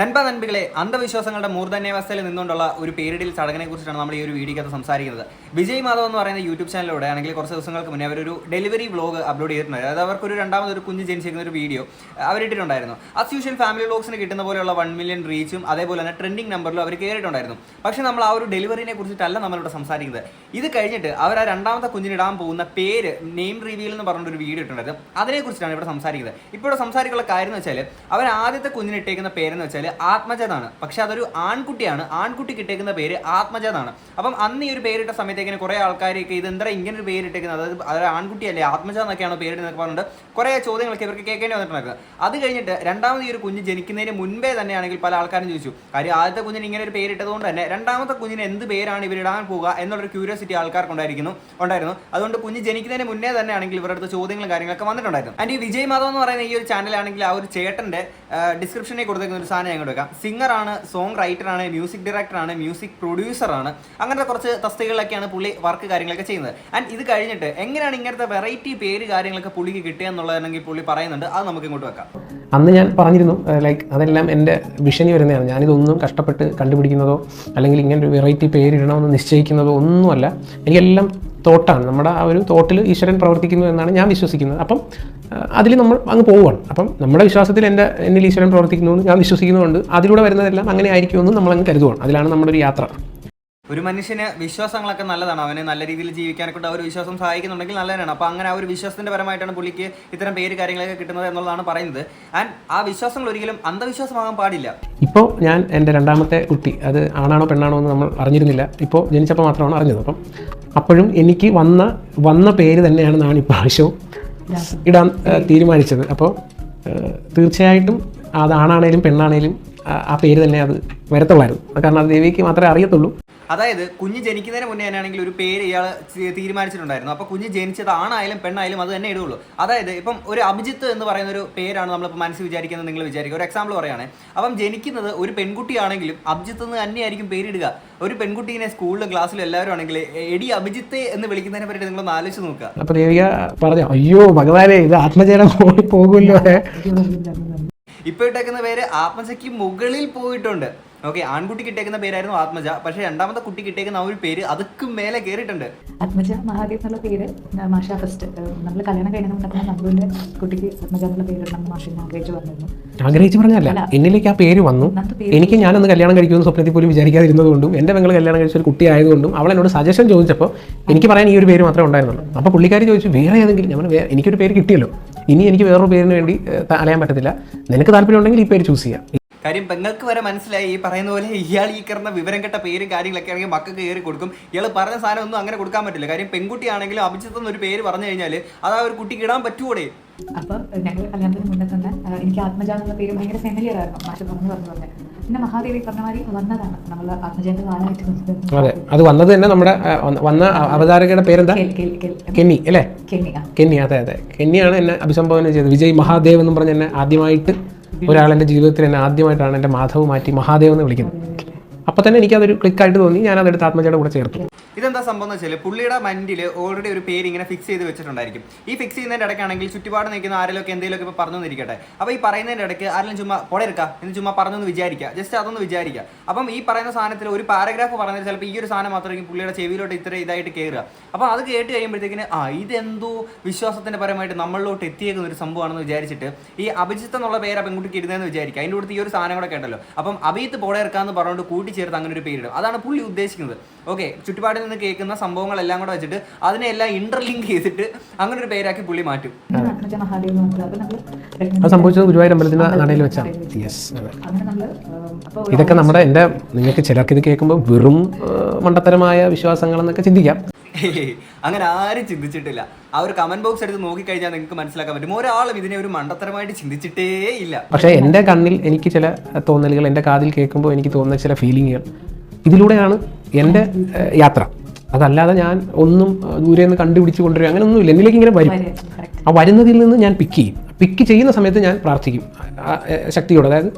നൻപ നൻപികളെ അന്ധവിശ്വാസങ്ങളുടെ മൂർധന്യാവസ്ഥയിൽ നിന്നുകൊണ്ടുള്ള ഒരു പേരിടിൽ ചടങ്ങിനെ കുറിച്ചാണ് നമ്മൾ ഈ ഒരു വീഡിയോക്കകത്ത് സംസാരിക്കുന്നത്. വിജയ് മാധവ് എന്ന് പറയുന്ന യൂട്യൂബ് ചാനലിലൂടെ ആണെങ്കിൽ കുറച്ച് ദിവസങ്ങൾക്ക് മുന്നേ അവരൊരു ഡെലിവറി വ്ലോഗ് അപ്ലോഡ് ചെയ്തിട്ടുണ്ടായിരുന്നു അതായത് അവർക്കൊരു രണ്ടാമത് ഒരു കുഞ്ഞ് ജനിച്ചിരിക്കുന്ന ഒരു വീഡിയോ അവരിട്ടിട്ടുണ്ടായിരുന്നു. അസ് യൂഷ്വൽ ഫാമിലി വ്ലോഗ്സിന് കിട്ടുന്ന പോലെയുള്ള വൺ മില്യൺ റീച്ചും അതേപോലെ തന്നെ ട്രെൻഡിങ് നമ്പറിലും അവർ കയറിയിട്ടുണ്ടായിരുന്നു പക്ഷേ നമ്മൾ ആ ഒരു ഡെലിവറിനെ കുറിച്ചിട്ടല്ല നമ്മളിവിടെ സംസാരിക്കുന്നത്. ഇത് കഴിഞ്ഞിട്ട് അവർ ആ രണ്ടാമത്തെ കുഞ്ഞിനിടാൻ പോകുന്ന പേര് നെയിം റിവ്യൂൽ എന്ന് പറഞ്ഞൊരു വീഡിയോ ഇട്ടുണ്ടായിരുന്നു അതിനെക്കുറിച്ചാണ് ഇവിടെ സംസാരിക്കുന്നത്. ഇപ്പോൾ ഇവിടെ സംസാരിക്കാനുള്ള കാര്യം എന്ന് വെച്ചാൽ അവർ ആദ്യത്തെ കുഞ്ഞിനിട്ടേക്കുന്ന പേരെന്ന് വെച്ചാൽ എന്നാണ് പക്ഷെ അതൊരു ആൺകുട്ടിയാണ്. ആൺകുട്ടി കിട്ടേക്കുന്ന പേര് ആത്മജ അപ്പം അന്ന് ഈ ഒരു പേരിട്ട സമയത്തേക്കിന് കുറേ ആൾക്കാരൊക്കെ ഇത് എന്താ ഇങ്ങനെ ഒരു പേരിട്ടേക്കുന്നത്? അതായത് അതൊരു ആൺകുട്ടിയല്ലേ? ആത്മജ എന്നൊക്കെയാണ് പേരിടുന്നൊക്കെ പറഞ്ഞിട്ട് കുറേ ചോദ്യങ്ങളൊക്കെ ഇവർക്ക് കേൾക്കേണ്ടി വന്നിട്ടുണ്ട് അത് കഴിഞ്ഞിട്ട് രണ്ടാമത് ഈ ഒരു കുഞ്ഞ് ജനിക്കുന്നതിന് മുൻപേ തന്നെയാണെങ്കിൽ പല ആൾക്കാരും ചോദിച്ചു കാര്യം ആദ്യത്തെ കുഞ്ഞിന് ഇങ്ങനെ ഒരു പേരിട്ടത് കൊണ്ട് തന്നെ രണ്ടാമത്തെ കുഞ്ഞിന് എന്ത് പേരാണ് ഇവരിടാൻ പോകുക എന്നുള്ളൊരു ക്യൂരിയോസിറ്റി ആൾക്കാർക്ക് ഉണ്ടായിരിക്കുന്നു ഉണ്ടായിരുന്നു. അതുകൊണ്ട് കുഞ്ഞ് ജനിക്കുന്നതിന് മുന്നേ തന്നെയാണെങ്കിൽ ഇവരുടെ അടുത്ത് ചോദ്യങ്ങളും കാര്യങ്ങളൊക്കെ വന്നിട്ടുണ്ടായിരുന്നു. ആൻഡ് ഈ വിജയ് മാധവ് എന്ന് പറയുന്ന ഈ ഒരു ചാനലാണെങ്കിൽ ആ ഒരു ചേട്ടന്റെ ഡിസ്ക്രിപ്ഷനിൽ കൊടുത്തേക്കുന്ന ഒരു സാധനം ഞങ്ങൾ വെക്കാം. സിംഗർ ആണ് സോങ് റൈറ്റർ ആണ് മ്യൂസിക് ഡയറക്ടർ ആണ് മ്യൂസിക് പ്രൊഡ്യൂസർ ആണ്. അങ്ങനത്തെ കുറച്ച് തസ്തികളിലൊക്കെയാണ് പുള്ളി വർക്ക് കാര്യങ്ങളൊക്കെ ചെയ്യുന്നത്. ആൻഡ് ഇത് കഴിഞ്ഞിട്ട് എങ്ങനെയാണ് ഇങ്ങനത്തെ വെറൈറ്റി പേര് കാര്യങ്ങളൊക്കെ പുള്ളിക്ക് കിട്ടുക എന്നുള്ളതാണെങ്കിൽ പുള്ളി പറയുന്നുണ്ട്. അത് നമുക്ക് ഇങ്ങോട്ട് വെക്കാം. അന്ന് ഞാൻ പറഞ്ഞിരുന്നു ലൈക്ക് അതെല്ലാം എന്റെ വിഷനി വരുന്നതാണ്. ഞാനിതൊന്നും കഷ്ടപ്പെട്ട് കണ്ടുപിടിക്കുന്നതോ അല്ലെങ്കിൽ ഇങ്ങനെ ഒരു വെറൈറ്റി പേരിടണമെന്ന് നിശ്ചയിക്കുന്നതോ ഒന്നുമല്ല. എനിക്കെല്ലാം തോട്ടാണ്. നമ്മുടെ ആ ഒരു തോട്ടിൽ ഈശ്വരൻ പ്രവർത്തിക്കുന്നു എന്നാണ് ഞാൻ വിശ്വസിക്കുന്നത്. അപ്പം അതിൽ നമ്മൾ അങ്ങ് പോവുകയാണ്. അപ്പം നമ്മുടെ വിശ്വാസത്തിൽ എന്റെ എന്നിൽ ഈശ്വരൻ പ്രവർത്തിക്കുന്നു എന്ന് ഞാൻ വിശ്വസിക്കുന്നതുകൊണ്ട് അതിലൂടെ വരുന്നതെല്ലാം അങ്ങനെ ആയിരിക്കുമെന്നും നമ്മൾ അങ്ങ് കരുതുകയാണ്. അതിലാണ് നമ്മുടെ ഒരു യാത്ര. ഒരു മനുഷ്യന് വിശ്വാസങ്ങളൊക്കെ നല്ലതാണ്. അവനെ നല്ല രീതിയിൽ ജീവിക്കാനൊക്കെ കൊണ്ട് ആ ഒരു വിശ്വാസം സഹായിക്കുന്നുണ്ടെങ്കിൽ നല്ലതാണ്. അപ്പോൾ അങ്ങനെ ആ ഒരു വിശ്വാസത്തിന്റെ പരമായിട്ടാണ് പുള്ളിക്ക് ഇത്തരം പേര് കാര്യങ്ങളൊക്കെ കിട്ടുന്നത് എന്നുള്ളതാണ് പറയുന്നത്. ആൻഡ് ആ വിശ്വാസങ്ങൾ ഒരിക്കലും അന്ധവിശ്വാസമാകാൻ പാടില്ല. ഇപ്പോൾ ഞാൻ എന്റെ രണ്ടാമത്തെ കുട്ടി അത് ആണാണോ പെണ്ണാണോ എന്ന് നമ്മൾ അറിഞ്ഞിരുന്നില്ല. ഇപ്പോൾ ജനിച്ചപ്പോൾ മാത്രമാണ് അറിഞ്ഞത്. അപ്പം അപ്പോഴും എനിക്ക് വന്ന വന്ന പേര് തന്നെയാണ് ഞാൻ ഇപ്രാവശ്യവും ഇടാൻ തീരുമാനിച്ചത്. അപ്പോൾ തീർച്ചയായിട്ടും അത് ആണാണേലും പെണ്ണാണേലും ആ- പേര് തന്നെ അത് വരത്തുള്ളായിരുന്നു. കാരണം അത് ദേവിക്ക് മാത്രമേ അറിയത്തുള്ളൂ. അതായത് കുഞ്ഞ് ജനിക്കുന്നതിന് മുന്നേ തന്നെയാണെങ്കിൽ ഒരു പേര് ഇയാൾ തീരുമാനിച്ചിട്ടുണ്ടായിരുന്നു. അപ്പോൾ കുഞ്ഞ് ജനിച്ചത് ആണായാലും പെണ്ണായാലും അത് തന്നെ ഇടുള്ളൂ. അതായത് ഇപ്പം ഒരു അഭിജിത്ത് എന്ന് പറയുന്ന ഒരു പേരാണ് നമ്മളിപ്പോൾ മനസ്സിൽ വിചാരിക്കുന്നത് നിങ്ങൾ വിചാരിക്കുക ഒരു എക്സാമ്പിൾ പറയുകയാണ് അപ്പം ജനിക്കുന്നത് ഒരു പെൺകുട്ടിയാണെങ്കിലും അഭിജിത്ത് എന്ന് തന്നെയായിരിക്കും പേരിടുക. ഒരു പെൺകുട്ടീനെ സ്കൂളിലും ക്ലാസ്സിലും എല്ലാവരും ആണെങ്കിൽ എടി അഭിജിത്ത് എന്ന് വിളിക്കുന്നതിനെ പറ്റി നിങ്ങളൊന്ന് ആലോചിച്ച് നോക്കുക. അപ്പോൾ ദേവിക പറഞ്ഞു അയ്യോ ഭഗവാനെ ഇത് ആത്മജനം പോയി പോകുമല്ലോ. ഏ." ഇപ്പൊ ഇട്ടേക്കുന്ന പേര് ആത്മജയ്ക്ക് മുകളിൽ പോയിട്ടുണ്ട്. ഓക്കെ ആൺകുട്ടി കിട്ടേക്കുന്ന പേരായിരുന്നു ആത്മജ. പക്ഷെ രണ്ടാമത്തെ കുട്ടി കിട്ടേക്കുന്ന ആ ഒരു പേര് അതൊക്കെ മേലെ കയറിയിട്ടുണ്ട് ആത്മജ മഹാദേവ് എന്നുള്ള പേര് മാഷ ഫസ്റ്റ് നമ്മൾ കല്യാണം കഴിഞ്ഞ നമ്മളുടെ കുട്ടിക്ക് ആത്മജ എന്നുള്ള പേര് നമ്മൾ മാഷിനെ ആഗ്രഹിച്ചു വന്നിരുന്നു ആഗ്രഹിച്ചു പറഞ്ഞല്ല എന്നിലേക്ക് ആ പേര് വന്നു. എനിക്ക് ഞാനൊന്ന് കല്യാണം കഴിക്കുമെന്ന് സ്വപ്നത്തിൽ പോലും വിചാരിക്കാതിരുന്നതുകൊണ്ടും എന്റെ പെങ്ങൾ കല്യാണം കഴിച്ച ഒരു കുട്ടി ആയതുകൊണ്ടും അവൾ എന്നോട് സജഷൻ ചോദിച്ചപ്പോൾ എനിക്ക് പറയാൻ ഈ ഒരു പേര് മാത്രമേ ഉണ്ടായിരുന്നുള്ളൂ. അപ്പോൾ പുള്ളിക്കാരി ചോദിച്ചു വേറെ ഏതെങ്കിലും? ഞാൻ പറഞ്ഞു, "വേ- എനിക്കൊരു പേര് കിട്ടിയല്ലോ. ഇനി എനിക്ക് വേറൊരു പേരിന് വേണ്ടി അലയാൻ പറ്റത്തില്ല. നിനക്ക് താല്പര്യം ഉണ്ടെങ്കിൽ ഈ പേര് ചൂസ് ചെയ്യാം. കാര്യം പെങ്ങൾക്ക് വരെ മനസ്സിലായി ഈ പറയുന്ന പോലെ ഇയാൾ ഈ കിടന്ന വിവരം കെട്ട പേരും കാര്യങ്ങളൊക്കെ ആണെങ്കിൽ മക്കൾക്ക് കയറി കൊടുക്കും. ഇയാൾ പറഞ്ഞ സാധനം ഒന്നും അങ്ങനെ കൊടുക്കാൻ പറ്റില്ല. കാര്യം പെൺകുട്ടിയാണെങ്കിലും അഭിജിത്ത് എന്നൊരു പേര് പറഞ്ഞു കഴിഞ്ഞാൽ അതാ ആ ഒരു കുട്ടിക്ക് ഇടാൻ പറ്റൂടെ. അപ്പൊ ഞങ്ങൾ കല്യാണത്തിന് മുന്നേ തന്നെ എനിക്ക് ആത്മജ എന്ന പേര് ഭയങ്കര ഫെമിലിയർ ആയിരുന്നു. മാഷ് പറഞ്ഞു പറഞ്ഞു പറഞ്ഞു പിന്നെ മഹാദേവി പറഞ്ഞ മാതിരി വന്നതാണ്. നമ്മൾ ആത്മജന്റെ കാലമായിട്ട് നിന്നത് അതെ അത് വന്നത് തന്നെ നമ്മുടെ വന്ന- അവതാരകയുടെ പേരെന്താ? കെന്നി അല്ലേ? കെന്നി അതെ അതെ. കെന്നിയാണ് എന്നെ അഭിസംബോധന ചെയ്തത്. വിജയ് മഹാദേവ് എന്നും പറഞ്ഞ് എന്നെ ആദ്യമായിട്ട് ഒരാൾ എന്റെ ജീവിതത്തിൽ എന്നെ ആദ്യമായിട്ടാണ് എന്റെ മാധവ് മാറ്റി മഹാദേവ് എന്ന് വിളിക്കുന്നത്. അപ്പോൾ തന്നെ എനിക്കതൊരു ക്ലിക്കായിട്ട് തോന്നി. ഞാൻ അതെടുത്ത് ആത്മജയുടെ കൂടെ ചേർത്തു. ഇതെന്താ സംഭവം എന്ന് വെച്ചാൽ പുള്ളിയുടെ മൈൻഡിൽ ഓൾറെഡി ഒരു പേര് ഇങ്ങനെ ഫിക്സ് ചെയ്ത് വെച്ചിട്ടുണ്ടായിരിക്കും. ഈ ഫിക്സ് ചെയ്യുന്നതിന്റെ ഇടയ്ക്കാണെങ്കിൽ ചുറ്റുപാട് നിൽക്കുന്ന ആരെങ്കിലും എന്തെങ്കിലുമൊക്കെ ഇപ്പോൾ പറഞ്ഞു ഇരിക്കട്ടെ അപ്പോൾ ഈ പറയുന്നതിന്റെ ഇടയ്ക്ക് ആരെങ്കിലും ചുമ്മാ പൊടയെടുക്കുക എന്ന് ചുമ്മാ പറഞ്ഞൊന്ന് വിചാരിക്കുക ജസ്റ്റ് അതൊന്ന് വിചാരിക്കുക അപ്പം ഈ പറയുന്ന സാധനത്തിൽ ഒരു പാരഗ്രാഫ് പറഞ്ഞാൽ ചിലപ്പോൾ ഈ ഒരു സാധനം മാത്രമായിരിക്കും പുള്ളിയുടെ ചെവിയിലോട്ട് ഇത്ര ഇതായിട്ട് കയറുക അപ്പോൾ അത് കേട്ട് കഴിയുമ്പോഴത്തേക്കിന് ആ ഇതെന്തോ വിശ്വാസത്തിന്റെ പരമായിട്ട് നമ്മളിലോട്ട് എത്തിയേക്കുന്ന ഒരു സംഭവമാണെന്ന് വിചാരിച്ചിട്ട് ഈ അഭിജിത്ത് എന്നുള്ള പേര് ആ പെൺകുട്ടിക്ക് ഇടുന്നതെന്ന് വിചാരിക്കുക അതിന്റെ കൂടെ ഈ ഒരു സാധനം കൂടെ കേട്ടല്ലോ. അപ്പം അഭിജിത്ത് പൊടയെടുക്കാന്ന് പറഞ്ഞുകൊണ്ട് കൂട്ടിച്ചേർത്ത് അങ്ങനെ ഒരു പേരിടും അതാണ് പുള്ളി ഉദ്ദേശിക്കുന്നത്. ഓക്കെ ചുറ്റുപാടിൽ നിന്ന് കേൾക്കുന്ന സംഭവങ്ങളെല്ലാം കൂടെ വെച്ചിട്ട് അതിനെല്ലാം ഇന്റർലിങ്ക് ചെയ്തിട്ട് അങ്ങനെ ഒരു പേരാക്കി പുള്ളി മാറ്റും. അത് സംഭവിച്ചത് ഗുരുവായൂർ അമ്പലത്തിന്റെ നടയിൽ വെച്ചാണ്. ഇതൊക്കെ നമ്മുടെ എന്റെ നിങ്ങൾക്ക് ചിലർക്ക് ഇത് കേൾക്കുമ്പോൾ വെറും മണ്ടത്തരമായ വിശ്വാസങ്ങളെന്നൊക്കെ ചിന്തിക്കാം. അങ്ങനെ ആരും ചിന്തിച്ചിട്ടില്ല. ആ ഒരു കമന്റ് ബോക്സ് എടുത്ത് നോക്കിക്കഴിഞ്ഞാൽ നിങ്ങൾക്ക് മനസ്സിലാക്കാൻ പറ്റും. ഒരാളും ഇതിനെ ഒരു മണ്ടത്തരമായിട്ട് ചിന്തിച്ചിട്ടേ ഇല്ല. പക്ഷേ എന്റെ കണ്ണിൽ എനിക്ക് ചില തോന്നലുകൾ എന്റെ കാതിൽ കേൾക്കുമ്പോൾ എനിക്ക് തോന്നുന്ന ചില ഫീലിങ്ങുകൾ ഇതിലൂടെയാണ് എന്റെ യാത്ര. അതല്ലാതെ ഞാൻ ഒന്നും ദൂരെ നിന്ന് കണ്ടുപിടിച്ച് കൊണ്ടുവരും അങ്ങനെ ഒന്നുമില്ല എന്നിലേക്ക് ഇങ്ങനെ വരും. ആ വരുന്നതിൽ നിന്ന് ഞാൻ പിക്ക് ചെയ്യും. പിക്ക് ചെയ്യുന്ന സമയത്ത് ഞാൻ പ്രാർത്ഥിക്കും. ശക്തിയോട്. അതായത്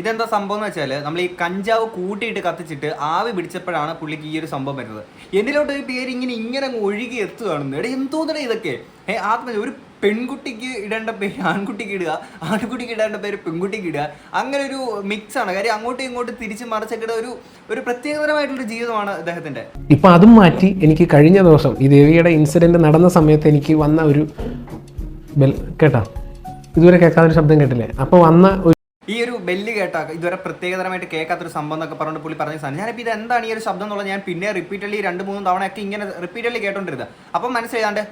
ഇതെന്താ സംഭവം എന്ന് വെച്ചാൽ നമ്മൾ ഈ കഞ്ചാവ് കൂട്ടിയിട്ട് കത്തിച്ചിട്ട് ആവി പിടിച്ചപ്പോഴാണ് പുള്ളിക്ക് ഈ ഒരു സംഭവം വരുന്നത്. എന്നിലോട്ട് ഈ പേര് ഇങ്ങനെ ഇങ്ങനെ ഒഴുകി എത്തുകയാണെന്ന് എടേ എന്തോന്നടേ ഇതൊക്കെ? ഏ ആത്മ ഒരു പെൺകുട്ടിക്ക് ഇടേണ്ട പേര് ആൺകുട്ടിക്ക് ഇടുക ആൺകുട്ടിക്ക് ഇടേണ്ട പേര് പെൺകുട്ടിക്ക് ഇടുക അങ്ങനെ ഒരു മിക്സ് ആണ് കാര്യം അങ്ങോട്ടും ഇങ്ങോട്ടും തിരിച്ച് മറിച്ചൊക്കെ ഒരു ഒരു പ്രത്യേകതരമായിട്ടുള്ള ജീവിതമാണ് അദ്ദേഹത്തിന്റെ ഇപ്പൊ അതും മാറ്റി എനിക്ക് കഴിഞ്ഞ ദിവസം ഈ ദേവിയുടെ ഇൻസിഡന്റ് നടന്ന സമയത്ത് എനിക്ക് വന്ന ഒരു ബെൽ കേട്ടാ? ഇതുവരെ കേൾക്കാത്തൊരു ശബ്ദം കേട്ടില്ലേ? അപ്പൊ വന്ന ഒരു ഈ ഒരു ബെല്ല് കേട്ട ഇതുവരെ പ്രത്യേകതരമായിട്ട് കേൾക്കാത്തൊരു സംഭവം എന്നൊക്കെ പറഞ്ഞിട്ട് പുള്ളി പറഞ്ഞ സാധനം. ഞാനിപ്പോൾ ഇത് എന്താണ് ഈ ഒരു ശബ്ദം എന്നുള്ളത് ഞാൻ പിന്നെ റിപ്പീറ്റഡ്ലി രണ്ട് മൂന്ന് തവണയൊക്കെ ഇങ്ങനെ റിപ്പീറ്റഡ്ലി കേട്ടോണ്ടിരുന്നത് അപ്പം മനസ്സിലായാണ്ട്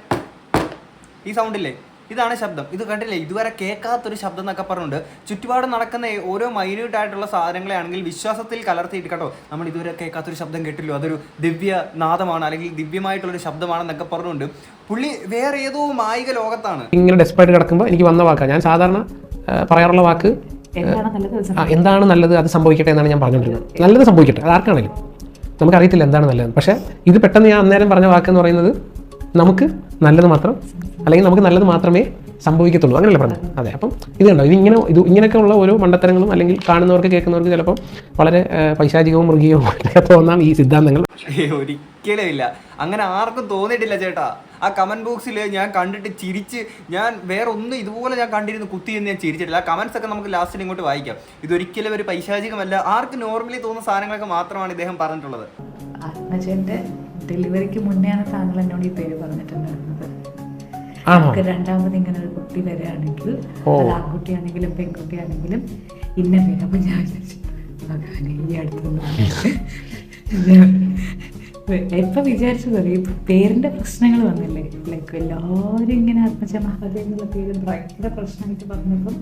ഈ സൗണ്ടില്ലേ ഇതാണ് ശബ്ദം. ഇത് കണ്ടില്ലേ? ഇതുവരെ കേൾക്കാത്തൊരു ശബ്ദം എന്നൊക്കെ പറഞ്ഞുകൊണ്ട് ചുറ്റുപാട് നടക്കുന്ന ഓരോ മൈന്യൂട്ട് ആയിട്ടുള്ള സാധനങ്ങളെ ആണെങ്കിൽ വിശ്വാസത്തിൽ കലർത്തിയിട്ട് കേട്ടോ നമ്മൾ ഇതുവരെ കേൾക്കാത്തൊരു ശബ്ദം കേട്ടില്ലോ അതൊരു ദിവ്യ നാദമാണ് അല്ലെങ്കിൽ ദിവ്യമായിട്ടുള്ളൊരു ശബ്ദമാണെന്നൊക്കെ പറഞ്ഞുകൊണ്ട് പുള്ളി വേറെ ഏതോ മായിക ലോകത്താണ്. ഇങ്ങനെ ഡെസ്പായിട്ട് കിടക്കുമ്പോൾ എനിക്ക് വന്ന വാക്കാണ് ഞാൻ സാധാരണ പറയാറുള്ള വാക്ക് എന്താണ് നല്ലത് അത് എന്താണ് നല്ലത്? അത് സംഭവിക്കട്ടെ എന്നാണ് ഞാൻ പറഞ്ഞുകൊണ്ടിരുന്നത്. നല്ലത് സംഭവിക്കട്ടെ. അത് ആർക്കാണെങ്കിലും നമുക്കറിയത്തില്ല എന്താണ് നല്ലത് പക്ഷേ ഇത് പെട്ടെന്ന് ഞാൻ അന്നേരം പറഞ്ഞ വാക്കെന്ന് പറയുന്നത് നമുക്ക് നല്ലത് മാത്രം അല്ലെങ്കിൽ നമുക്ക് നല്ലത് മാത്രമേ സംഭവിക്കത്തുള്ളൂ. അങ്ങനെയല്ല പറഞ്ഞത്? അതെ. അപ്പം ഇത് കണ്ടോ? ഇത് ഇങ്ങനെ ഇത് ഇങ്ങനെയൊക്കെയുള്ള ഓരോ മണ്ടത്തരങ്ങളും അല്ലെങ്കിൽ കാണുന്നവർക്ക് കേൾക്കുന്നവർക്ക് ചിലപ്പം വളരെ പൈശാചികവും മൃഗീയവും ഒക്കെ തോന്നാം ഈ സിദ്ധാന്തങ്ങൾ. ഒരിക്കലും ഇല്ല. അങ്ങനെ ആർക്കും തോന്നിയിട്ടില്ല ചേട്ടാ. ആ കമന്റ് ബോക്സിൽ ഞാൻ കണ്ടിട്ട് ചിരിച്ച് ഞാൻ വേറെ ഒന്നും ഇതുപോലെ ഞാൻ കണ്ടിരുന്നു കുത്തി എന്ന് ഞാൻ ചിരിച്ചിട്ടില്ല. ആ കമന്റ്സ് ഒക്കെ നമുക്ക് ലാസ്റ്റിൽ ഇങ്ങോട്ട് വായിക്കാം. ഇതൊരിക്കലും ഒരു പൈശാചികമല്ല. ആർക്ക് നോർമലി തോന്നുന്ന സാധനങ്ങളൊക്കെ മാത്രമാണ് ഇദ്ദേഹം പറഞ്ഞിട്ടുള്ളത്? ഡെലിവറിക്ക് മുന്നെയാണ് താങ്കൾ എന്നോട് ഈ പേര് പറഞ്ഞിട്ടുണ്ടായിരുന്നത്. നമുക്ക് രണ്ടാമത് ഇങ്ങനെ ഒരു കുട്ടി വരികയാണെങ്കിൽ. അത് ആൺകുട്ടിയാണെങ്കിലും പെൺകുട്ടിയാണെങ്കിലും ഇന്ന പേര് അപ്പൊ ഞാൻ വിചാരിച്ചു, ഭഗവാനെ, ഈ അടുത്ത് എപ്പൊ വിചാരിച്ചത് ഈ പേരിന്റെ പ്രശ്നങ്ങൾ വന്നില്ലേ? ലൈക്ക് എല്ലാവരും ഇങ്ങനെ ആത്മജമാഹതി എന്നുള്ള പേര് ഭയങ്കര പ്രശ്നമായിട്ട് പറഞ്ഞപ്പം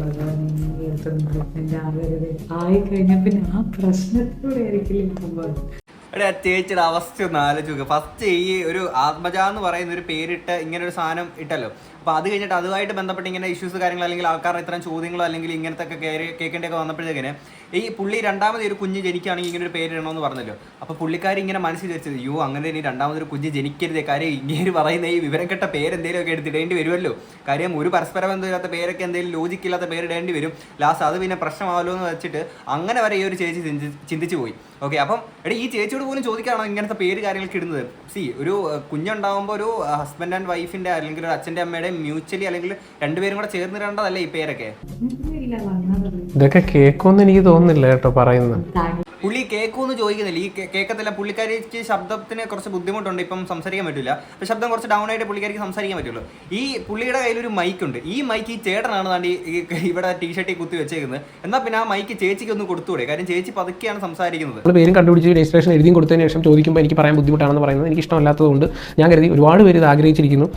ഭഗവാനെ, ഈ അടുത്തൊന്നും. ആയി കഴിഞ്ഞാൽ പിന്നെ ആ പ്രശ്നത്തിലൂടെ ആയിരിക്കില്ല പോകുന്നത്. എടാ ചേച്ചിയുടെ അവസ്ഥ ഒന്ന് ആലോചിച്ച് നോക്കുക ഫസ്റ്റ് ഈ ഒരു ആത്മജ എന്ന് പറയുന്ന ഒരു പേരിട്ട് ഇങ്ങനെ ഒരു സാധനം ഇട്ടല്ലോ. അപ്പോൾ അത് കഴിഞ്ഞിട്ട് അതുമായിട്ട് ബന്ധപ്പെട്ട് ഇങ്ങനെ ഇഷ്യൂസ് കാര്യങ്ങൾ അല്ലെങ്കിൽ ആൾക്കാരുടെ ഇത്തരം ചോദ്യങ്ങളോ അല്ലെങ്കിൽ ഇങ്ങനത്തെ ഒക്കെ കേൾക്കേണ്ടതൊക്കെ വന്നപ്പോഴത്തേക്കിന് ഈ പുള്ളി രണ്ടാമത് ഒരു കുഞ്ഞ് ജനിക്കുകയാണെങ്കിൽ ഇങ്ങനെ ഒരു പേരിടണമെന്ന് പറഞ്ഞല്ലോ. അപ്പോൾ പുള്ളിക്കാരി ഇങ്ങനെ മനസ്സിൽ വെച്ചത് അയ്യോ അങ്ങനെ ഇനി രണ്ടാമതൊരു കുഞ്ഞ് ജനിക്കരുത് കാര്യം ഇങ്ങനെ പറയുന്ന ഈ വിവരം കെട്ട പേര് എന്തെങ്കിലുമൊക്കെ എടുത്തിടേണ്ടി വരുമല്ലോ. കാര്യം ഒരു പരസ്പര ബന്ധമില്ലാത്ത പേരൊക്കെ എന്തെങ്കിലും ലോജിക്കില്ലാത്ത പേരിടേണ്ടി വരും. ലാസ്റ്റ് അത് പിന്നെ പ്രശ്നമാവല്ലോ എന്ന് വെച്ചിട്ട് അങ്ങനെ വരെ ഈ ഒരു ചേച്ചി ചിന്തിച്ചു പോയി. ഓക്കെ അപ്പം എടാ ഈ ചേച്ചിയോട് പോലും ചോദിക്കാണോ ഇങ്ങനത്തെ പേര് കാര്യങ്ങളൊക്കെ ഇടുന്നത്? സി ഒരു കുഞ്ഞുണ്ടാകുമ്പോൾ ഒരു ഹസ്ബൻഡ് ആൻഡ് വൈഫിന്റെ അല്ലെങ്കിൽ ഒരു അച്ഛന്റെ അമ്മയുടെ മ്യൂച്വലി അല്ലെങ്കിൽ രണ്ടുപേരും കൂടെ ചേർന്നിടേണ്ടതല്ലേ ഈ പേരൊക്കെ? ഇതൊക്കെ കേക്കൊന്നും എനിക്ക് തോന്നുന്നില്ല കേട്ടോ പറയുന്നു പുള്ളി കേൾക്കുമെന്ന് ചോദിക്കുന്നില്ല. ഈ കേക്കത്തില്ല. കേൾക്കത്തില്ല പുള്ളിക്കാരിക്ക് ശബ്ദത്തിന് കുറച്ച് ബുദ്ധിമുട്ടുണ്ട്. ഇപ്പം സംസാരിക്കാൻ പറ്റില്ല അപ്പം ശബ്ദം കുറച്ച് ഡൗൺ ആയിട്ട് പുള്ളിക്കാരിക്ക് സംസാരിക്കാൻ പറ്റുള്ളൂ. ഈ പുള്ളിയുടെ കയ്യിലൊരു മൈക്ക് ഉണ്ട്. ഈ മൈക്ക് ഈ ചേട്ടനാണ് താണ്ടി ഇവിടെ ടീഷർട്ടിൽ കുത്തി വെച്ചേക്കുന്നത്. എന്നാൽ പിന്നെ ആ മൈക്ക് ചേച്ചിക്ക് ഒന്ന് കൊടുത്തൂടെ കാര്യം ചേച്ചി പതുക്കെയാണ് സംസാരിക്കുന്നത്. നമ്മൾ പേരും കണ്ടുപിടിച്ച് രജിസ്ട്രേഷൻ എഴുതി കൊടുത്തതിന് ശേഷം ചോദിക്കുമ്പോൾ എനിക്ക് പറയാൻ ബുദ്ധിമുട്ടാണെന്ന് പറയുന്നത് എനിക്ക് ഇഷ്ടമല്ലാത്തതുകൊണ്ട് ഞാൻ കരുതി ഒരുപാട് പേര് ഇത് ആഗ്രഹിച്ചിരിക്കുന്നു.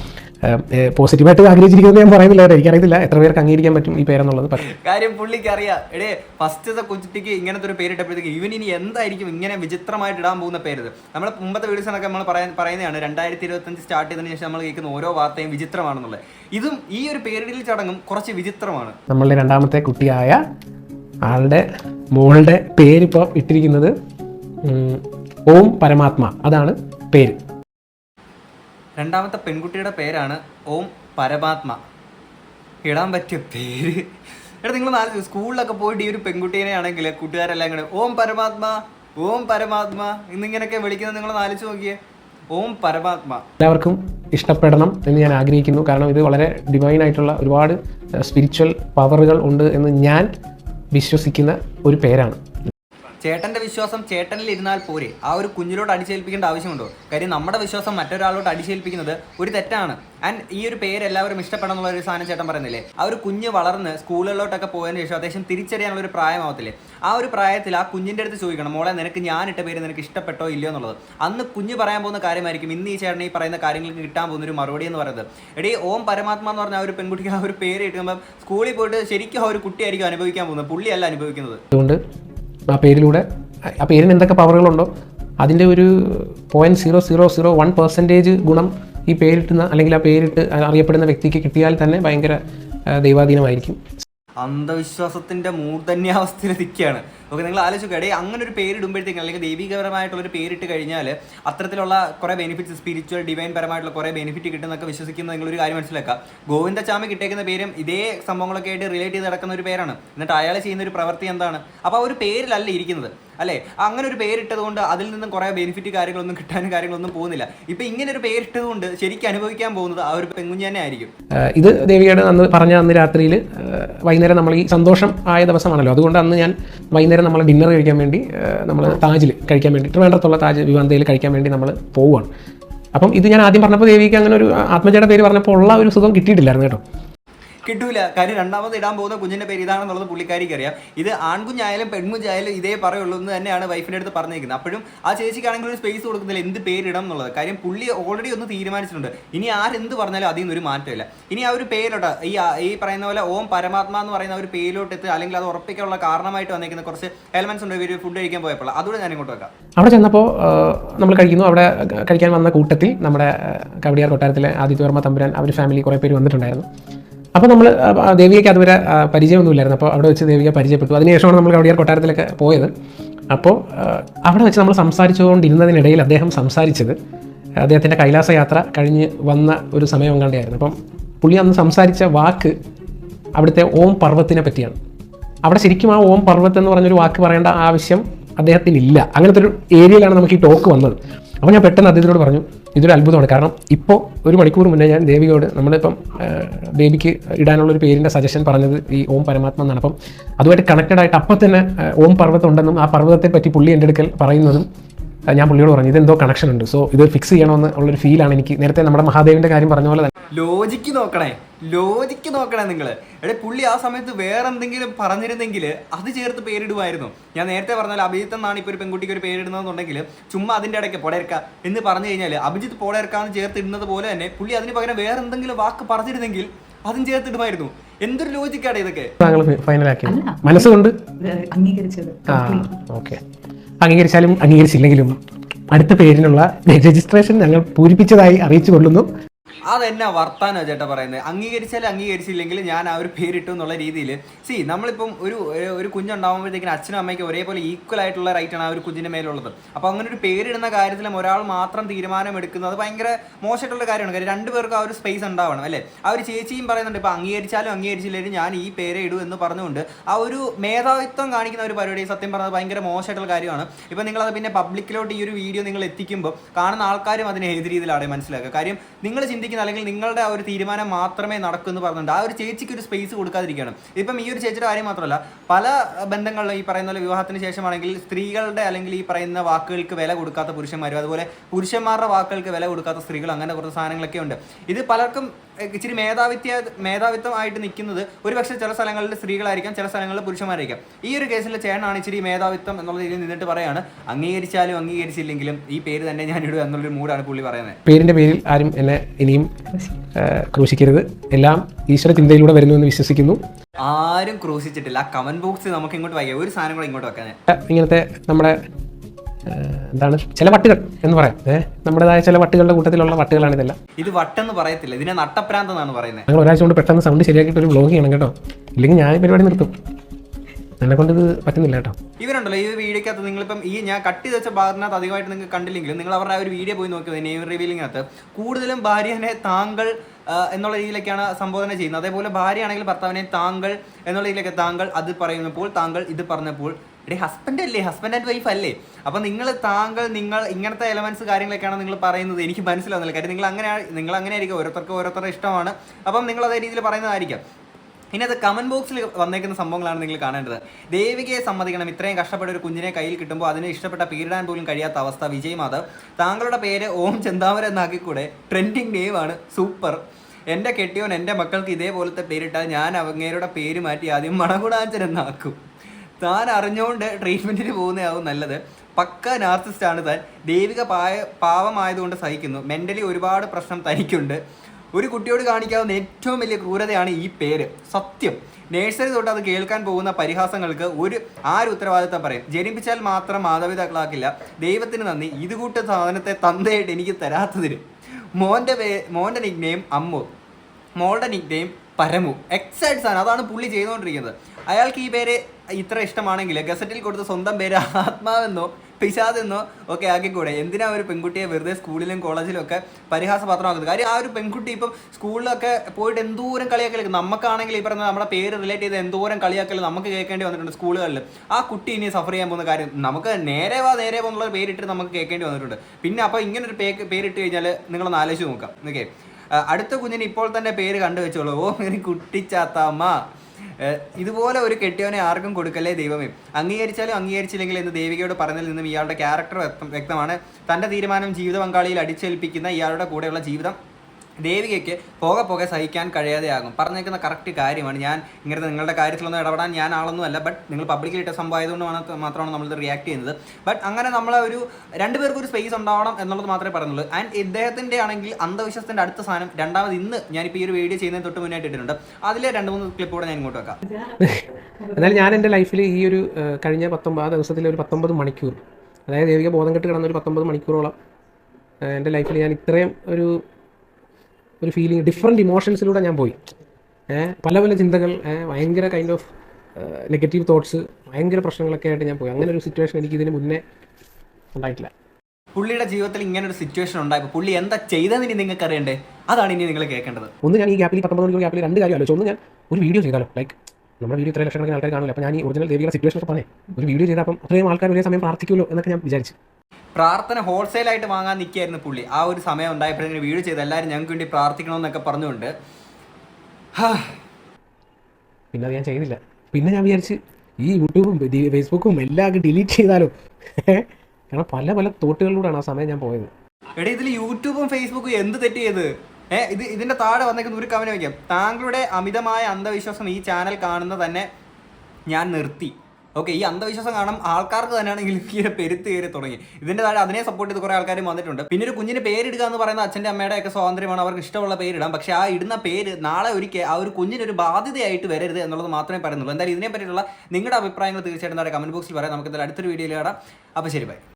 പോസിറ്റീവായിട്ട് ആഗ്രഹിച്ചിരിക്കുന്നത് ഞാൻ പറയുന്നില്ല എനിക്ക് എനിക്കറിയത്തില്ല എത്ര പേർക്ക് അംഗീകരിക്കാൻ പറ്റും ഈ പേരെന്നുള്ളത്. കാര്യം പുള്ളിക്ക് അറിയാം എടേ ഫസ്റ്റത്തെ കുട്ടിക്ക് ഇങ്ങനത്തെ ഒരു പേരിട്ടപ്പോഴത്തേക്ക് ഇവൻ ഇനി എന്തായിരിക്കും ഇങ്ങനെ വിചിത്രമായിട്ട് ഇടാൻ പോകുന്ന പേര് നമ്മൾ മുമ്പത്തെ വീഡിയോസിനൊക്കെ നമ്മൾ പറയാൻ പറയുന്നതാണ് രണ്ടായിരത്തി ഇരുപത്തഞ്ച് സ്റ്റാർട്ട് ചെയ്തതിന് ശേഷം നമ്മൾ കേൾക്കുന്ന ഓരോ വാർത്തയും വിചിത്രമാണെന്നുള്ളത്. ഇതും ഈ ഒരു പേരിടൽ ചടങ്ങും കുറച്ച് വിചിത്രമാണ്. നമ്മളുടെ രണ്ടാമത്തെ കുട്ടിയായ ആളുടെ മോളുടെ പേരിപ്പോൾ ഇട്ടിരിക്കുന്നത് ഓം പരമാത്മ. അതാണ് പേര്. രണ്ടാമത്തെ പെൺകുട്ടിയുടെ പേരാണ് ഓം പരമാത്മ. ഇടാൻ പറ്റിയ പേര്. എടാ നിങ്ങൾ സ്കൂളിലൊക്കെ പോയിട്ട് ഈ ഒരു പെൺകുട്ടീനെ ആണെങ്കിൽ കൂട്ടുകാരെല്ലാം ഇങ്ങനെ ഓം പരമാത്മ ഓം പരമാത്മ എന്നിങ്ങനെയൊക്കെ വിളിക്കുന്നത് നിങ്ങൾ നാലിച്ച് നോക്കിയേ. ഓം പരമാത്മ. എല്ലാവർക്കും ഇഷ്ടപ്പെടണം എന്ന് ഞാൻ ആഗ്രഹിക്കുന്നു. കാരണം ഇത് വളരെ ഡിവൈൻ ആയിട്ടുള്ള ഒരുപാട് സ്പിരിച്വൽ പവറുകൾ ഉണ്ട് എന്ന് ഞാൻ വിശ്വസിക്കുന്ന ഒരു പേരാണ്. ചേട്ടന്റെ വിശ്വാസം ചേട്ടനിൽ ഇരുന്നാൽ പോരെ. ആ ഒരു കുഞ്ഞിലോട്ട് അടിച്ചേൽപ്പിക്കേണ്ട ആവശ്യമുണ്ടോ? കാര്യം നമ്മുടെ വിശ്വാസം മറ്റൊരാളോട് അടിച്ചേൽപ്പിക്കുന്നത് ഒരു തെറ്റാണ്. ആൻഡ് ഈ ഒരു പേര് എല്ലാവരും ഇഷ്ടപ്പെടണം എന്നുള്ള ഒരു സാധനം ചേട്ടൻ പറയുന്നില്ലേ? ആ ഒരു കുഞ്ഞ് വളർന്ന് സ്കൂളുകളിലോട്ടൊക്കെ പോയതിനു ശേഷം അത്യാവശ്യം തിരിച്ചറിയാനുള്ള ഒരു പ്രായമാവത്തില്ലേ? ആ ഒരു പ്രായത്തിൽ ആ കുഞ്ഞിന്റെ അടുത്ത് ചോദിക്കണം മോളെ നിനക്ക് ഞാൻ ഇട്ട പേര് നിനക്ക് ഇഷ്ടപ്പെട്ടോ ഇല്ലയോ എന്നുള്ളത്? അന്ന് കുഞ്ഞ് പറയാൻ പോകുന്ന കാര്യമായിരിക്കും ഇന്ന് ഈ ചേട്ടൻ ഈ പറയുന്ന കാര്യങ്ങൾക്ക് കിട്ടാൻ പോകുന്ന ഒരു മറുപടി എന്ന് പറയുന്നത്. എടീ ഓം പരമാത്മ എന്ന് പറഞ്ഞ ആ ഒരു പെൺകുട്ടിക്ക് ആ ഒരു പേര് കിട്ടുമ്പോൾ സ്കൂളിൽ പോയിട്ട് ശരിക്കും ആ ഒരു കുട്ടിയായിരിക്കും അനുഭവിക്കാൻ പോകുന്നത്. പുള്ളിയല്ല അനുഭവിക്കുന്നത്. അതുകൊണ്ട് ആ പേരിലൂടെ. ആ പേരിന് എന്തൊക്കെ പവറുകളുണ്ടോ? അതിന്റെ ഒരു point zero zero zero one percentage ഗുണം ഈ പേരിട്ടുന്ന അല്ലെങ്കിൽ ആ പേരിട്ട് അറിയപ്പെടുന്ന വ്യക്തിക്ക് കിട്ടിയാൽ തന്നെ ഭയങ്കര ദൈവാധീനമായിരിക്കും. അന്ധവിശ്വാസത്തിന്റെ മൂർധന്യാവസ്ഥയിൽ നിൽക്കുകയാണ്. ഓക്കെ നിങ്ങൾ ആലോചിക്കുക കേടേ അങ്ങനെ ഒരു പേരിടുമ്പോഴത്തേക്കും അല്ലെങ്കിൽ ദൈവികപരമായിട്ടുള്ള ഒരു പേരിട്ട് കഴിഞ്ഞാൽ അത്തരത്തിലുള്ള കുറേ ബെനിഫിറ്റ്സ് സ്പിരിച്വൽ ഡിവൈൻ പരമായിട്ടുള്ള കുറേ ബെനിഫിറ്റ് കിട്ടുന്നൊക്കെ വിശ്വസിക്കുന്ന ഒരു കാര്യം മനസ്സിലാക്കുക. ഗോവിന്ദചാമി കിട്ടേക്കുന്ന പേരും ഇതേ സംഭവങ്ങളൊക്കെ ആയിട്ട് റിലേറ്റ് ചെയ്ത് നടക്കുന്ന ഒരു പേരാണ്. എന്നിട്ട് അയാൾ ചെയ്യുന്ന ഒരു പ്രവൃത്തി എന്താണ്? അപ്പോൾ ആ ഒരു പേരിലല്ല ഇരിക്കുന്നത്. അല്ലേ? അങ്ങനെ ഒരു പേരിട്ടത് കൊണ്ട് അതിൽ നിന്നും കുറേ ബെനിഫിറ്റ് കാര്യങ്ങളൊന്നും കിട്ടാനും കാര്യങ്ങളൊന്നും പോകുന്നില്ല. ഇപ്പൊ ഇങ്ങനെ ഒരു പേരിട്ടത് കൊണ്ട് ശരിക്കും അനുഭവിക്കാൻ പോകുന്നത് ആ ഒരു പെങ്കുഞ്ഞ് തന്നെ ആയിരിക്കും. ഇത് ദേവികയുടെ അന്ന് പറഞ്ഞ അന്ന് രാത്രിയിൽ വൈകുന്നേരം നമ്മൾ ഈ സന്തോഷം ആയ ദിവസമാണല്ലോ. അതുകൊണ്ട് അന്ന് ഞാൻ വൈകുന്നേരം നമ്മൾ ഡിന്നർ കഴിക്കാൻ വേണ്ടി നമ്മൾ താജിൽ കഴിക്കാൻ വേണ്ടി ട്രിവാൻഡ്രത്തുള്ള താജ് വിവാന്തയിൽ കഴിക്കാൻ വേണ്ടി നമ്മൾ പോവുകയാണ്. അപ്പം ഇത് ഞാൻ ആദ്യം പറഞ്ഞപ്പോൾ ദേവിക്ക് അങ്ങനെ ഒരു ആത്മജയുടെ പേര് പറഞ്ഞപ്പോൾ ഉള്ള ഒരു സുഖം കിട്ടിയിട്ടില്ലായിരുന്നു കേട്ടോ. കിട്ടൂല. കാര്യം രണ്ടാമത് ഇടാൻ പോകുന്ന കുഞ്ഞിന്റെ പേര് ഇതാണെന്നുള്ളത് പുള്ളിക്കാരിക്ക് അറിയാം ഇത് ആൺകുഞ്ഞായാലും പെൺകുഞ്ഞായാലും ഇതേ പറയുള്ളൂ എന്ന് തന്നെയാണ് വൈഫിന്റെ അടുത്ത് പറഞ്ഞേക്കുന്നത്. അപ്പോഴും ആ ചേച്ചിക്കാണെങ്കിൽ ഒരു സ്പേസ് കൊടുക്കുന്നില്ല. എന്ത് പേരിടണം എന്നുള്ളത്. കാര്യം പുള്ളി ഓൾറെഡി ഒന്ന് തീരുമാനിച്ചിട്ടുണ്ട്. ഇനി ആരെന്ത് പറഞ്ഞാലും അതിൽ നിന്നൊരു മാറ്റമില്ല. ഇനി ആ ഒരു പേരോട്ട് ഈ ഈ പറയുന്ന പോലെ ഓം പരമാത്മാ എന്ന് പറയുന്ന ഒരു പേരിലോട്ട് എത്തുക അല്ലെങ്കിൽ അത് ഉറപ്പിക്കാനുള്ള കാരണമായിട്ട് വന്നിരിക്കുന്ന കുറച്ച് എലമെന്റ്സ് ഉണ്ട് ഇവർ ഫുഡ് കഴിക്കാൻ പോയപ്പോൾ. അതുകൂടെ ഞാൻ ഇങ്ങോട്ട് വെക്കാം. അവിടെ ചെന്നപ്പോൾ നമ്മൾ കഴിക്കുന്നു. അവിടെ കഴിക്കാൻ വന്ന കൂട്ടത്തിൽ നമ്മുടെ കവടിയാർ കൊട്ടാരത്തിലെ ആദിത്യവർമ്മ തമ്പുരാൻ അവർ ഫാമിലി കുറേ പേര് വന്നിട്ടുണ്ടായിരുന്നു. അപ്പോൾ നമ്മൾ ദേവികയ്ക്ക് അതുവരെ പരിചയമൊന്നുമില്ലായിരുന്നു. അപ്പോൾ അവിടെ വെച്ച് ദേവിക പരിചയപ്പെട്ടു. അതിനുശേഷമാണ് നമ്മൾ കവടിയാർ കൊട്ടാരത്തിലൊക്കെ പോയത്. അപ്പോൾ അവിടെ വെച്ച് നമ്മൾ സംസാരിച്ചുകൊണ്ടിരുന്നതിനിടയിൽ അദ്ദേഹം സംസാരിച്ചത് അദ്ദേഹത്തിന്റെ കൈലാസയാത്ര കഴിഞ്ഞ് വന്ന ഒരു സമയം കണ്ടായിരുന്നു അപ്പം പുള്ളി അന്ന് സംസാരിച്ച വാക്ക് അവിടുത്തെ ഓം പർവത്തിനെ പറ്റിയാണ്. അവിടെ ശരിക്കും ആ ഓം പർവത്ത് എന്ന് പറഞ്ഞൊരു വാക്ക് പറയേണ്ട ആവശ്യം അദ്ദേഹത്തിന് ഇല്ല അങ്ങനത്തെ ഒരു ഏരിയയിലാണ് നമുക്ക് ഈ ടോക്ക് വന്നത്. അപ്പോൾ ഞാൻ പെട്ടെന്ന് അദ്ദേഹത്തിനോട് പറഞ്ഞു ഇതൊരു അത്ഭുതമാണ്. കാരണം ഇപ്പോൾ ഒരു മണിക്കൂർ മുന്നേ ഞാൻ ദേവിയോട് നമ്മളിപ്പം ബേബിക്ക് ഇടാനുള്ള ഒരു പേരിന്റെ സജഷൻ പറഞ്ഞത് ഈ ഓം പരമാത്മ എന്നാണ്. അപ്പം അതുമായിട്ട് കണക്റ്റഡ് ആയിട്ട് അപ്പം തന്നെ ഓം പർവതം ഉണ്ടെന്നും ആ പർവതത്തെ പറ്റി പുള്ളി എന്റെ അടുക്കൽ പറയുന്നതും ഞാൻ പുള്ളിയോട് പറഞ്ഞു ഇതെന്തോ കണക്ഷൻ ഉണ്ട്. സോ ഇത് ഫിക്സ് ചെയ്യണമെന്ന് ഉള്ളൊരു ആണ് എനിക്ക്. നേരത്തെ നമ്മുടെ മഹാദേവിന്റെ കാര്യം പറഞ്ഞ പോലെ തന്നെ. ലോജിക്ക് നോക്കണേ. ലോജിക്ക് നോക്കണേ നിങ്ങൾ എടേ പുള്ളി ആ സമയത്ത് വേറെ എന്തെങ്കിലും പറഞ്ഞിരുന്നെങ്കിൽ അത് ചേർത്ത് പേരിടുമായിരുന്നു. ഞാൻ നേരത്തെ പറഞ്ഞാൽ അഭിജിത്ത് എന്നാണ് ഇപ്പോൾ ഒരു പെൺകുട്ടിക്ക് ഒരു പേരിടുന്നതെന്നുണ്ടെങ്കിൽ ചുമ്മാ അതിന്റെ ഇടയ്ക്ക് പൊടയർക്ക എന്ന് പറഞ്ഞു കഴിഞ്ഞാൽ അഭിജിത്ത് പൊടയർക്കാന്ന് ചേർത്ത് ഇടുന്നത് പോലെ തന്നെ പുള്ളി അതിന് പകരം വേറെ എന്തെങ്കിലും വാക്ക് പറഞ്ഞിരുന്നെങ്കിൽ അതും ചേർത്തിടുമായിരുന്നു എന്തൊരു ലോജിക്കാണ് ഇതൊക്കെ? താങ്കൾ മനസ്സുകൊണ്ട്? അംഗീകരിച്ചത്. ഓക്കെ അംഗീകരിച്ചാലും അംഗീകരിച്ചില്ലെങ്കിലും അടുത്ത പേരിനുള്ള രജിസ്ട്രേഷൻ ഞങ്ങൾ പൂരിപ്പിച്ചതായി അറിയിച്ചു കൊള്ളുന്നു അതെന്നാ വർത്താനോ ചേട്ടാ പറയുന്നത് അംഗീകരിച്ചാലും അംഗീകരിച്ചില്ലെങ്കിൽ ഞാൻ ആ ഒരു പേരിട്ടു എന്നുള്ള രീതിയിൽ സി നമ്മളിപ്പം ഒരു ഒരു- കുഞ്ഞുണ്ടാകുമ്പോഴത്തേക്കിന് അച്ഛനും അമ്മയ്ക്കും ഒരേപോലെ ഈക്വൽ ആയിട്ടുള്ള റൈറ്റ് ആണ് ആ ഒരു കുഞ്ഞിന്റെ മേലുള്ളത്. അപ്പോൾ അങ്ങനെ ഒരു പേരിടുന്ന കാര്യത്തിലും ഒരാൾ മാത്രം തീരുമാനം എടുക്കുന്നത് ഭയങ്കര മോശമായിട്ടുള്ള കാര്യമാണ്. കാര്യം രണ്ടുപേർക്കും ആ ഒരു സ്പേസ് ഉണ്ടാവണം അല്ലേ? ആ ഒരു ചേച്ചിയും പറയുന്നുണ്ട് ഇപ്പോൾ അംഗീകരിച്ചാലും അംഗീകരിച്ചില്ലെങ്കിലും ഞാൻ ഈ പേരെ ഇടൂ എന്ന് പറഞ്ഞുകൊണ്ട് ആ ഒരു മേധാവിത്വം കാണിക്കുന്ന ഒരു പരിപാടി സത്യം പറഞ്ഞത് ഭയങ്കര മോശമായിട്ടുള്ള കാര്യമാണ്. ഇപ്പം നിങ്ങളത് പിന്നെ പബ്ലിക്കിലോട്ട് ഈ ഒരു വീഡിയോ നിങ്ങൾ എത്തിക്കുമ്പോൾ കാണുന്ന ആൾക്കാരും അതിനെ ഏത് രീതിയിലാണ് മനസ്സിലാക്കുക. കാര്യം നിങ്ങൾ ചിന്തിക്കുന്ന അല്ലെങ്കിൽ നിങ്ങളുടെ ആ ഒരു തീരുമാനം മാത്രമേ നടക്കൂ എന്ന് പറഞ്ഞിട്ടുണ്ട്. ആ ഒരു ചേച്ചിക്ക് ഒരു സ്പേസ് കൊടുക്കാതിരിക്കുകയാണ്. ഇപ്പം ഈ ഒരു ചേച്ചിയുടെ കാര്യം മാത്രമല്ല പല ബന്ധങ്ങളിലും ഈ പറയുന്ന വിവാഹത്തിന് ശേഷമാണെങ്കിൽ സ്ത്രീകളുടെ അല്ലെങ്കിൽ ഈ പറയുന്ന വാക്കുകൾക്ക് വില കൊടുക്കാത്ത പുരുഷന്മാരും അതുപോലെ പുരുഷന്മാരുടെ വാക്കുകൾക്ക് വില കൊടുക്കാത്ത സ്ത്രീകൾ അങ്ങനെ കുറച്ച് സാധനങ്ങളൊക്കെ ഉണ്ട്. ഇത് പലർക്കും ഇച്ചിരി മേധാവിത്യ മേധാവിത്വമായിട്ട് നിൽക്കുന്നത് ഒരുപക്ഷെ ചില സ്ഥലങ്ങളിൽ സ്ത്രീകളായിരിക്കാം ചില സ്ഥലങ്ങളിൽ പുരുഷന്മാരായിരിക്കാം. ഈ ഒരു കേസിൽ ചേട്ടനാണ് ഇച്ചിരി മേധാവിത്വം എന്നുള്ള രീതിയിൽ നിന്നിട്ട് പറയാണ്. അംഗീകരിച്ചാലും അംഗീകരിച്ചില്ലെങ്കിലും ഈ പേര് തന്നെ ഞാൻ ഇടുക എന്നുള്ളൊരു മൂടാണ് പുള്ളി പറയുന്നത്. പേരിന്റെ പേരിൽ ആരും എന്നെ ഇനിയും ക്രൂശിക്കരുത്. എല്ലാം ഈശ്വര ചിന്തയിലൂടെ വരുന്നു എന്ന് വിശ്വസിക്കുന്നു. ആരും ക്രൂശിച്ചിട്ടില്ല. ആ കമന്റ് ബോക്സ് നമുക്ക് ഇങ്ങോട്ട് വയ്ക്കാം. ഒരു സാധനം കൂടെ ഇങ്ങോട്ട് വെക്കാൻ ഇങ്ങനത്തെ നമ്മുടെ എന്താണ്? ചില വട്ടുകൾ എന്ന് പറയാം. ഏഹ് നമ്മുടേതായ ചില വട്ടുകളുടെ കൂട്ടത്തിലുള്ള വട്ടുകളാണ് ഇതെല്ലാം. ഇത് വട്ടെന്ന് പറയത്തില്ല. ഇതിനെ നട്ടപ്രാന്ത് എന്നാണ് പറയുന്നത്. ഞങ്ങൾ ഒരാഴ്ച കൊണ്ട് പെട്ടെന്ന് സൗണ്ട് ശരിയാക്കിയിട്ട് ഒരു വ്ലോഗ് ചെയ്യണം കേട്ടോ. ഇല്ലെങ്കിൽ ഞാൻ പരിപാടി നിർത്തും. എന്നെ കൊണ്ട് ഇത് പറ്റുന്നില്ല കേട്ടോ. ഇവരുണ്ടല്ലോ ഈ വീഡിയോക്കകത്ത് നിങ്ങളിപ്പം ഈ ഞാൻ കട്ട് ചെയ്ത് വെച്ച ഭാഗത്തിനകത്ത് അധികമായിട്ട് നിങ്ങൾക്ക് കണ്ടില്ലെങ്കിലും നിങ്ങൾ അവരുടെ ആ ഒരു വീഡിയോ പോയി നോക്കിയത് നെയിം റിവീലിംഗിനകത്ത് കൂടുതലും ഭാര്യനെ താങ്കൾ എന്നുള്ള രീതിയിലേക്കാണ് സംബോധന ചെയ്യുന്നത്. അതേപോലെ ഭാര്യയാണെങ്കിൽ ഭർത്താവിനെ താങ്കൾ എന്നുള്ള രീതിയിലേക്ക് താങ്കൾ അത് പറയുന്നപ്പോൾ താങ്കൾ ഇത് പറഞ്ഞപ്പോൾ എടേ ഹസ്ബൻഡ് അല്ലേ? ഹസ്ബൻഡ് ആൻഡ് വൈഫ് അല്ലേ? അപ്പോൾ നിങ്ങൾ താങ്കൾ നിങ്ങൾ ഇങ്ങനത്തെ എലമെന്റ്സ് കാര്യങ്ങളൊക്കെയാണ് നിങ്ങൾ പറയുന്നത്. എനിക്ക് മനസ്സിലാവുന്നില്ല. കാര്യം നിങ്ങൾ അങ്ങനെ നിങ്ങൾ അങ്ങനെ ആയിരിക്കും. ഓരോരുത്തർക്ക് ഓരോരുത്തരുടെ ഇഷ്ടമാണ്. അപ്പം നിങ്ങൾ അതേ രീതിയിൽ പറയുന്നതായിരിക്കും. ഇനി അത് കമന്റ് ബോക്സിൽ വന്നേക്കുന്ന സംഭവങ്ങളാണ് നിങ്ങൾ കാണേണ്ടത്. ദേവികയെ സമ്മതിക്കണം. ഇത്രയും കഷ്ടപ്പെട്ട ഒരു കുഞ്ഞിനെ കയ്യിൽ കിട്ടുമ്പോൾ അതിനെ ഇഷ്ടപ്പെട്ട പേരിടാൻ പോലും കഴിയാത്ത അവസ്ഥ. വിജയ് മാധവ് താങ്കളുടെ പേര് ഓം ചെന്താമര എന്നാക്കിക്കൂടെ? ട്രെൻഡിങ് നെയിമാണ് സൂപ്പർ എന്റെ കെട്ടിയോൻ എന്റെ മക്കൾക്ക് ഇതേപോലത്തെ പേരിട്ടാൽ ഞാൻ അങ്ങേരുടെ പേര് മാറ്റി ആദ്യം മണകുടാഞ്ചൻ എന്നാക്കും. താൻ അറിഞ്ഞുകൊണ്ട് ട്രീറ്റ്മെന്റിന് പോകുന്നതാവും നല്ലത്. പക്ക നാർസിസ്റ്റ് ആണ് താൻ. ദൈവിക പായ പാവമായതുകൊണ്ട് സഹിക്കുന്നു. മെന്റലി ഒരുപാട് പ്രശ്നം തനിക്കുണ്ട്. ഒരു കുട്ടിയോട് കാണിക്കാവുന്ന ഏറ്റവും വലിയ ക്രൂരതയാണ് ഈ പേര്. സത്യം. നേഴ്സറി തൊട്ട് അത് കേൾക്കാൻ പോകുന്ന പരിഹാസങ്ങൾക്ക് ഒരു ആര് ഉത്തരവാദിത്തം പറയും? ജനിപ്പിച്ചാൽ മാത്രം മാതാപിതാക്കളാക്കില്ല ദൈവത്തിന് നന്ദി. ഇത് കൂട്ട സാധനത്തെ തന്തയായിട്ട് എനിക്ക് തരാത്തതിന്. മോന്റെ പേ മോന്റെ നിക് നെയിം അമ്മു. മോളുടെ നിക് നെയിം പരമു. എക്സൈറ്റ്സ് ആണ്. അതാണ് പുള്ളി ചെയ്തുകൊണ്ടിരിക്കുന്നത്. അയാൾക്ക് ഈ പേര് ഇത്ര ഇഷ്ടമാണെങ്കിൽ ഗസറ്റിൽ കൊടുത്ത സ്വന്തം പേര് ആത്മാവെന്നോ പിശാദെന്നോ ഒക്കെ ആക്കിക്കൂടെ? എന്തിനാ ഒരു പെൺകുട്ടിയെ വെറുതെ സ്കൂളിലും കോളേജിലും ഒക്കെ പരിഹാസപാത്രമാക്കുന്നത്? കാര്യം ആ ഒരു പെൺകുട്ടി ഇപ്പം സ്കൂളിലൊക്കെ പോയിട്ട് എന്തോരം കളിയാക്കൽ നമുക്കാണെങ്കിൽ ഈ പറഞ്ഞ നമ്മുടെ പേര് റിലേറ്റ് ചെയ്ത് എന്തോരം കളിയാക്കൽ നമുക്ക് കേൾക്കേണ്ടി വന്നിട്ടുണ്ട് സ്കൂളുകളിൽ ആ കുട്ടി ഇനി സഫർ ചെയ്യാൻ പോകുന്ന കാര്യം നമുക്ക് നേരെ വാ നേരെ പോകുന്നുള്ള പേരിട്ട് നമുക്ക് കേൾക്കേണ്ടി വന്നിട്ടുണ്ട്. പിന്നെ അപ്പോൾ ഇങ്ങനെ ഒരു പേ പേരിട്ട് കഴിഞ്ഞാൽ നിങ്ങളൊന്ന് ആലോചിച്ച് നോക്കാം. ഓക്കെ. അടുത്ത കുഞ്ഞിന് ഇപ്പോൾ തന്നെ പേര് കണ്ടുവെച്ചോളൂ. ഓ കുട്ടിച്ചാത്താമ്മ. ഇതുപോലെ ഒരു കെട്ടിയവനെ ആർക്കും കൊടുക്കല്ലേ ദൈവമേ? അംഗീകരിച്ചാലും അംഗീകരിച്ചില്ലെങ്കിൽ എന്ന് ദേവികയോട് പറഞ്ഞതിൽ നിന്നും ഇയാളുടെ ക്യാരക്ടർ വ്യക്തമാണ്. തന്റെ തീരുമാനം ജീവിത പങ്കാളിയിൽ അടിച്ചേൽപ്പിക്കുന്ന ഇയാളുടെ കൂടെയുള്ള ജീവിതം ദേവികയ്ക്ക് പോകെ പോകെ സഹിക്കാൻ കഴിയാതെയാകും. പറഞ്ഞേക്കുന്ന കറക്റ്റ് കാര്യമാണ്. ഞാൻ ഇങ്ങനത്തെ നിങ്ങളുടെ കാര്യത്തിലൊന്നും ഇടപെടാൻ ഞാൻ ആളൊന്നും അല്ല ബട്ട് നിങ്ങൾ പബ്ലിക്കിൽ ഇട്ട സംഭവം മാത്രമാണ് നമ്മളിത് റിയാക്ട് ചെയ്യുന്നത്. ബട്ട് അങ്ങനെ നമ്മളെ ഒരു രണ്ടുപേർക്കും ഒരു സ്പേസ് ഉണ്ടാവണം എന്നുള്ളത് മാത്രമേ പറയുന്നുള്ളൂ ആൻഡ് ഇദ്ദേഹത്തിന്റെ ആണെങ്കിൽ അന്ധവിശ്വാസത്തിന്റെ അടുത്ത സാധനം രണ്ടാമത് ഇന്ന് ഞാനിപ്പോൾ ഈ ഒരു വീഡിയോ ചെയ്യുന്നതിന് തൊട്ട് മുന്നായിട്ട് ഇട്ടിട്ടുണ്ട്. അതിലെ രണ്ട് മൂന്ന് ക്ലിപ്പ് കൂടെ ഞാൻ ഇങ്ങോട്ട് വെക്കാം. എന്നാലും ഞാൻ എന്റെ ലൈഫിൽ ഈ ഒരു കഴിഞ്ഞ പത്തൊമ്പത് ആ ദിവസത്തിലെ ഒരു പത്തൊമ്പത് മണിക്കൂർ അതായത് ദേവിക ബോധം കെട്ട് കിടന്ന ഒരു പത്തൊമ്പത് മണിക്കൂറോളം എന്റെ ലൈഫിൽ ഞാൻ ഇത്രയും ഒരു ഒരു ഫീലിംഗ് ഡിഫറെന്റ് ഇമോഷൻസിലൂടെ ഞാൻ പോയി. പല പല ചിന്തകൾ ഭയങ്കര കൈൻഡ് ഓഫ് നെഗറ്റീവ് തോട്ട്സ് ഭയങ്കര പ്രശ്നങ്ങളൊക്കെ ആയിട്ട് ഞാൻ പോയി. അങ്ങനെ ഒരു സിറ്റുവേഷൻ എനിക്ക് ഇതിന് മുന്നേ ഉണ്ടായിട്ടില്ല. പുള്ളിയുടെ ജീവിതത്തിൽ ഇങ്ങനെ ഒരു സിറ്റുവേഷൻ ഉണ്ടായപ്പോൾ പുള്ളി എന്താ ചെയ്തതെന്ന് ഇനി നിങ്ങൾക്ക് അറിയണ്ടേ അതാണ് ഇനി നിങ്ങൾ കേൾക്കേണ്ടത്. ഒന്ന് ഞാൻ ഈ ഗ്യാപ്പിൽ പത്തൊമ്പത് മണിക്കൂർ ഗ്യാപ്പിൽ രണ്ട് കാര്യം ആലോചിച്ചു ഒന്ന് ഞാൻ ഒരു വീഡിയോ ചെയ്താലോ? ലൈക്ക് നമ്മുടെ വീഡിയോ ഇത്രയും ലക്ഷക്കണക്കിന് ആൾക്കാർ കാണില്ല അപ്പോൾ ഞാൻ ഈ ഒറിജിനൽ ദേവിയുടെ സിറ്റുവേഷൻ ഒക്കെ പറഞ്ഞേ. ഒരു വീഡിയോ ചെയ്താൽ അപ്പം അത്രയും ആൾക്കാർ ഒരേ സമയം പ്രാർത്ഥിക്കുമല്ലോ എന്നൊക്കെ ഞാൻ വിചാരിച്ചു. പ്രാർത്ഥന ഹോൾസെയിൽ ആയിട്ട് വാങ്ങാൻ നിൽക്കുകയായിരുന്നു പുള്ളി. ആ ഒരു സമയം ഉണ്ടായപ്പോഴെങ്കിലും വീഡിയോ ചെയ്ത് എല്ലാവരും ഞങ്ങൾക്ക് വേണ്ടി പ്രാർത്ഥിക്കണമെന്നൊക്കെ പറഞ്ഞുകൊണ്ട്. പിന്നെ അത് ഞാൻ ചെയ്തില്ല പിന്നെ ഞാൻ വിചാരിച്ച് ഈ യൂട്യൂബും ഫേസ്ബുക്കും എല്ലാം ഡിലീറ്റ് ചെയ്താലോ? കാരണം പല പല തോട്ടുകളിലൂടെയാണ് ആ സമയം ഞാൻ പോയത്. എടാ ഇതിൽ യൂട്യൂബും ഫേസ്ബുക്കും എന്ത് തെറ്റ് ചെയ്ത്? ഏ ഇത് ഇതിന്റെ താഴെ വന്നേക്കുന്ന ഒരു കമന്റ് വയ്ക്കാം. താങ്കളുടെ അമിതമായ അന്ധവിശ്വാസം ഈ ചാനൽ കാണുന്ന തന്നെ ഞാൻ നിർത്തി. ഓക്കെ ഈ അന്ധവിശ്വാസം കാണാൻ ആൾക്കാർക്ക് തന്നെയാണെങ്കിൽ ഇങ്ങനെ പെരുത്ത് കയറി തുടങ്ങി. ഇതിന്റെ താഴെ അതിനെ സപ്പോർട്ട് ചെയ്ത് കുറേ ആൾക്കാരും വന്നിട്ടുണ്ട്. പിന്നെ ഒരു കുഞ്ഞിന് പേരിടുക എന്ന് പറയുന്ന അച്ഛന്റെ അമ്മയുടെ ഒക്കെ സ്വാതന്ത്ര്യമാണ് അവർക്ക് ഇഷ്ടമുള്ള പേരിടാം പക്ഷെ ആ ഇടുന്ന പേര് നാളെ ഒരിക്കൽ ആ ഒരു കുഞ്ഞിനൊരു ബാധ്യതയായിട്ട് വരരുത് എന്നുള്ളത് മാത്രമേ പറയുന്നുള്ളൂ. എന്തായാലും ഇതിനെ പറ്റിയിട്ടുള്ള നിങ്ങളുടെ അഭിപ്രായങ്ങൾ തീർച്ചയായിട്ടും താഴെ കമന്റ് ബോക്സിൽ പറയാം. നമുക്ക് എന്തായാലും അടുത്തൊരു വീഡിയോയിൽ കാണാം. അപ്പോൾ ശരി ബൈ